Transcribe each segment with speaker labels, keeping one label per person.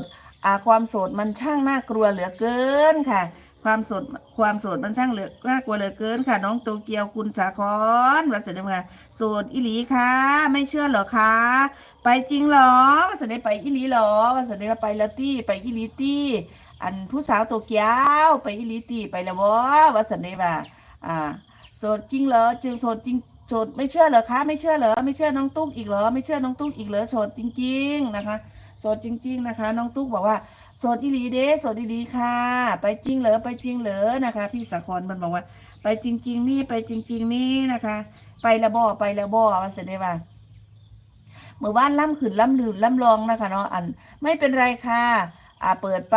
Speaker 1: ดความโสดมันช่างน่ากลัวเหลือเกินค่ะ ความโสดความโสดมันช่างเหลือน่ากลัวเหลือเกินค่ะ น้องโตเกียวคุณสาครวัสดีค่ะโสดอิหลีค่ะ ไม่เชื่อเหรอคะไปจริงเหรอวัสดีไปอิหลีเหรอวัสดีไปแล้วตี้ไปอิหลีตี้อันผู้สาวโตเกียวไปอิหลีตี้ไปแล้ววะวัสดีว่าอ่าโสดจริงเหรอจึงโสดจริงโสดไม่เชื่อเหรอคะ ไม่เชื่อเหรอไม่เชื่อน้องตุ๊กอีกเหรอไม่เชื่อน้องตุ๊กอีกเหรอโสดจริง ๆ นะคะ สดจริง ๆ นะคะ น้องตุ๊กบอกว่าโสดอีหลีเด้โสดอีหลีค่ะ ไปจริงเหรอไปจริงเหรอนะคะ พี่สาครมันบอกว่า ไปจริง ๆ นี่ไปจริง ๆ นี่นะคะ ไปละบ่อไปละบ่อว่าเสร็จได้ว่าเมื่อวานล่ำขืนล่ำลืนล่ำลองนะคะเนาะอันไม่เป็นไรค่ะอ่าเปิดไป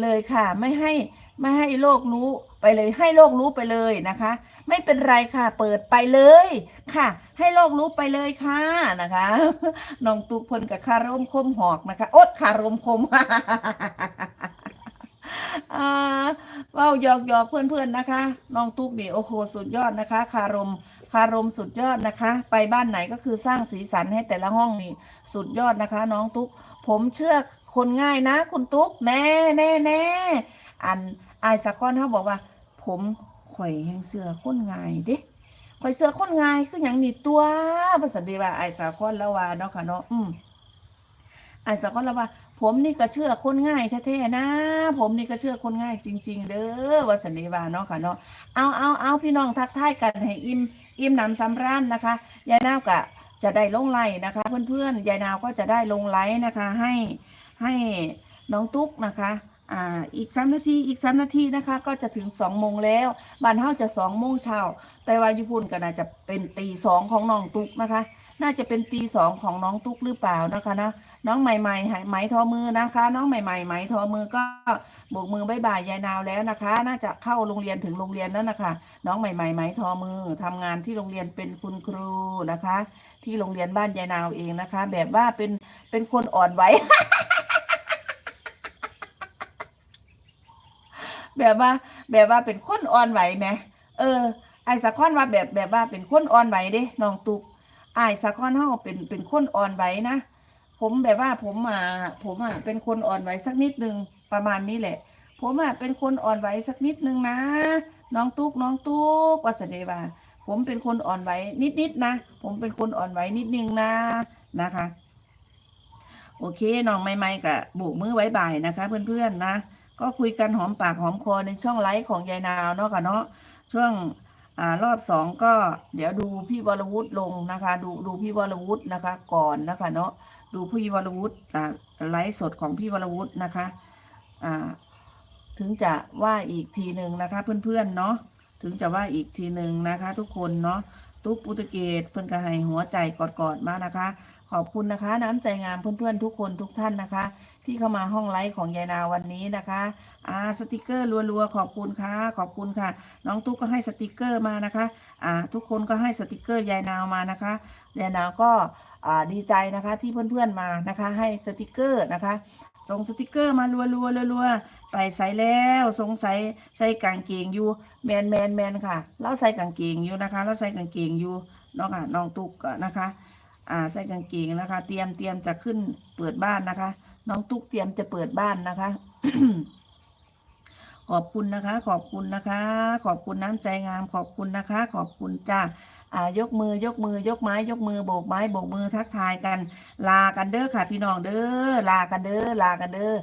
Speaker 1: เลยค่ะ ไม่ให้ไม่ให้โลกรู้ไปเลยให้โลกรู้ไปเลยนะคะ ไม่เป็นไรค่ะ เปิดไปเลยค่ะ ให้โลกรู้ไปเลยค่ะนะคะน้องตุกพนกับคารมคมหอกนะคะ โอ๊ตคารมคมอ่าเว้าหยอกหยอกเพื่อนๆนะคะน้องตุ๊กนี่โอ้โหสุดยอดนะคะ คารมคารมสุดยอดนะคะ ไปบ้านไหนก็คือสร้างสีสันให้แต่ละห้องนี่สุดยอดนะคะ น้องตุ๊กผมเชื่อคนง่ายนะ คุณตุ๊กแน่แน่แน่อันไอายสะคอนเขาบอกว่า ผมข่อยแห่งเสือคนง่ายเด้ ข่อยเสือคนง่ายคืออย่างนี้ตัวภาษาดีว่าไอายสะคอนแล้วว่าเนาะค่ะเนาะอืมไอายสะคอนแล้วว่า ผมนี่ก็เชื่อคนง่ายแท้ๆนะ ผมนี่ก็เชื่อคนง่ายจริง ๆ เด้อวาสนีวาเนาะค่ะเนาะเอาเอาเอาพี่น้องทักทายกันให้อิ่มอิ่มหนำสำราญนะคะยายนาวกะจะได้ลงไลน์นะคะ เพื่อนๆยายนาวก็จะได้ลงไลน์นะคะ ให้ให้น้องตุ๊กนะคะ อ่าอีกสามนาทีอีกสามนาทีนะคะ ก็จะถึงสองโมงแล้วบ้านเฮาจะสองโมงเช้าแต่ว่าญี่ปุ่นก็น่าจะเป็นตีสองของน้องตุ๊กนะคะ น่าจะเป็นตีสองของน้องตุ๊กหรือเปล่านะคะนะน้องใหม่ๆไหมทอมือนะคะ น้องใหม่ๆไหมทอมือก็โบกมือบายบายยายนาวแล้วนะคะ น่าจะเข้าโรงเรียนถึงโรงเรียนแล้วนะคะ น้องใหม่ๆไหมทอมือทำงานที่โรงเรียนเป็นคุณครูนะคะ ที่โรงเรียนบ้านยายนาวเองนะคะ แบบว่าเป็นเป็นคนอ่อนไหว แบบว่า แบบว่าเป็นคนอ่อนไหวไหมเออไอ้สะคอนว่าแบบแบบว่าเป็นคนอ่อนไหวเด้น้องตุกไอ้สะคอนเฮาเป็นเป็นคนอ่อนไหวนะผมแบบว่าผมอะผมอะเป็นคนอ่อนไหวสักนิดนึงประมาณนี้แหละ ผมอะเป็นคนอ่อนไหวสักนิดนึงนะ น้องตุ๊กน้องตุ๊กวัสเดว่า ผมเป็นคนอ่อนไหวนิดๆนะ ผมเป็นคนอ่อนไหวนิดนึงนะนะคะ โอเคน้องใหม่ๆกับโบกมือไว้บ่ายนะคะ เพื่อนๆนะ ก็คุยกันหอมปากหอมคอในช่องไลฟ์ของยายนาวเนาะค่ะเนาะช่วงอ่ารอบสองก็เดี๋ยวดูพี่วรวุฒิลงนะคะ ดูดูพี่วรวุฒินะคะ ก่อนนะคะเนาะดูพี่วรวุฒิอ่าไลฟ์สดของพี่วรวุฒินะคะอ่าถึงจะว่าอีกทีหนึ่งนะคะ เพื่อนๆเนาะถึงจะว่าอีกทีหนึ่งนะคะ ทุกคนเนาะตุ๊กปุตเกตเพื่อนก็ให้หัวใจกอดๆมานะคะ ขอบคุณนะคะ น้ำใจงามเพื่อนๆทุกคนทุกท่านนะคะ ที่เข้ามาห้องไลฟ์ของยายนาวันนี้นะคะอ่าสติกเกอร์รัวๆขอบคุณค่ะขอบคุณค่ะ น้องตุ๊กก็ให้สติกเกอร์มานะคะอ่าทุกคนก็ให้สติกเกอร์ยายนาวมานะคะยายนาวก็อ่าดีใจนะคะที่เพื่อนๆมานะคะ ให้สติกเกอร์นะคะส่งสติกเกอร์มารัวๆรัวๆไปใส่แล้วสงสัยใส่กางเกงอยู่แมนแมนแมนค่ะ เราใส่กางเกงอยู่นะคะ เราใส่กางเกงอยู่เนาะค่ะน้องตุ๊กก็นะคะ อ่าใส่กางเกงนะคะ เตรียมเตรียมจะขึ้นเปิดบ้านนะคะ น้องตุ๊กเตรียมจะเปิดบ้านนะคะ ขอบคุณนะคะ ขอบคุณนะคะ ขอบคุณน้ำใจงาม ขอบคุณนะคะ ขอบคุณจ้าอ่ายกมือยกมือยกไม้ ยกมือโบกไม้โบกมือทักทายกัน ลากันเด้อค่ะ พี่น้องเด้อลากันเด้อลากันเด้อ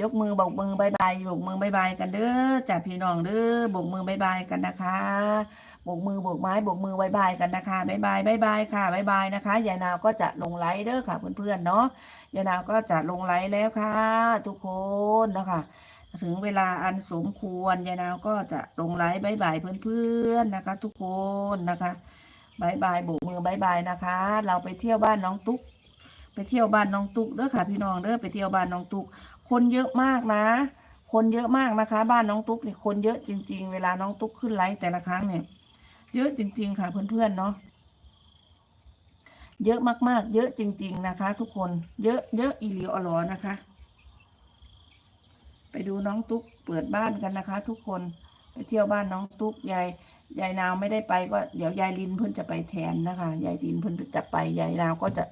Speaker 1: ยกมือโบกมือบายบายโบกมือบายบายกันเด้อจ้าพี่น้องเด้อโบกมือบายบายกันนะคะโบกมือโบกไม้โบกมือบายบายกันนะคะบายบายบายบายค่ะบายบายนะคะยายนาวก็จะลงไลฟ์เด้อค่ะเพื่อนๆเนาะยายนาวก็จะลงไลฟ์แล้วค่ะ ทุกคนนะคะถึงเวลาอันสมควรยายนาวก็จะลงไลฟ์บายบายเพื่อนๆนะคะ ทุกคนนะคะบายบายโบกมือบายบายนะคะ เราไปเที่ยวบ้านน้องตุ๊ก ไปเที่ยวบ้านน้องตุ๊กเด้อค่ะพี่น้องเด้อไปเที่ยวบ้านน้องตุ๊ก คนเยอะมากนะ คนเยอะมากนะคะ บ้านน้องตุ๊กนี่คนเยอะจริง ๆ เวลาน้องตุ๊กขึ้นไลฟ์แต่ละครั้งเนี่ยเยอะจริง ๆ ค่ะเพื่อนๆเนาะเยอะมากๆ เยอะจริง ๆ นะคะ ทุกคนเยอะเยอะอีหลีออลอนะคะ ไปดูน้องตุ๊กเปิดบ้านกันนะคะ ทุกคนไปเที่ยวบ้านน้องตุ๊กยายยายนาวไม่ได้ไปก็เดี๋ยวยายลินเพิ่นจะไปแทนนะคะยายลินเพิ่นจะไปยายนาวก็จะ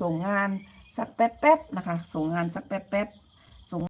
Speaker 1: ส่งงานสักแป๊บๆนะคะ ส่งงานสักแป๊บๆ